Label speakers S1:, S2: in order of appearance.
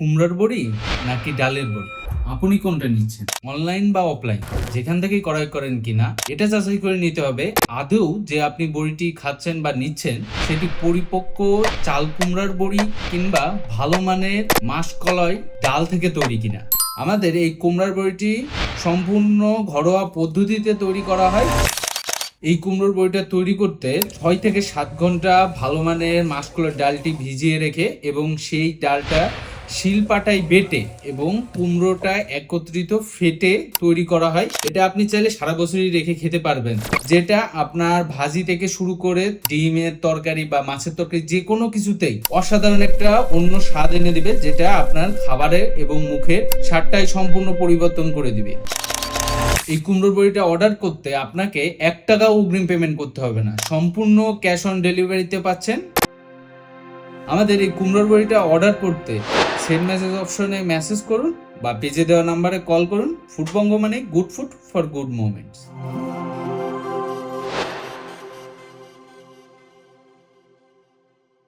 S1: কুমড়ার বড়ি নাকি ডালের বড়ি? আপনি কোনটা নিচ্ছেন? অনলাইন বা অফলাইন? যেখান থেকেই ক্রয় করেন কিনা, এটা যাচাই করে নিতে হবে। আদৌ যে আপনি বড়িটি খাচ্ছেন বা নিচ্ছেন, সেটি পরিপক্ক চাল কুমড়ার বড়ি কিংবা ভালো মানের মাসকলয় ডাল থেকে তৈরি কিনা। আমাদের এই কুমড়ার বড়িটি সম্পূর্ণ ঘরোয়া পদ্ধতিতে তৈরি করা হয়। এই কুমড়োর বড়িটা তৈরি করতে ছয় থেকে সাত ঘণ্টা ভালো মানের মাসকলার ডালটি ভিজিয়ে রেখে এবং সেই ডালটা শিলপাটায় বেটে এবং কুমড়োটা একত্রিত ফেটে তৈরি করা হয়। এটা আপনি চাইলে সারা বছরই রেখে খেতে পারবেন। যেটা আপনার ভাজি থেকে শুরু করে ডিমের তরকারি বা মাছের তরকারি যে কোনো কিছুতেই অসাধারণ একটা অন্য স্বাদ এনে দিবে, যেটা আপনার খাবারের এবং মুখের স্বাদটাই সম্পূর্ণ পরিবর্তন করে দিবে। এই কুমড়োর বড়িটা অর্ডার করতে আপনাকে এক টাকা অগ্রিম পেমেন্ট করতে হবে না। সম্পূর্ণ ক্যাশ অন ডেলিভারিতে পাচ্ছেন। আমাদের এই কুমড়োর বড়িটা অর্ডার করতে সেন্ড মেসেজ অপশনে মেসেজ করুন বা পেজে দেওয়া নাম্বারে কল করুন। ফুটবঙ্গ মানে good food for good moments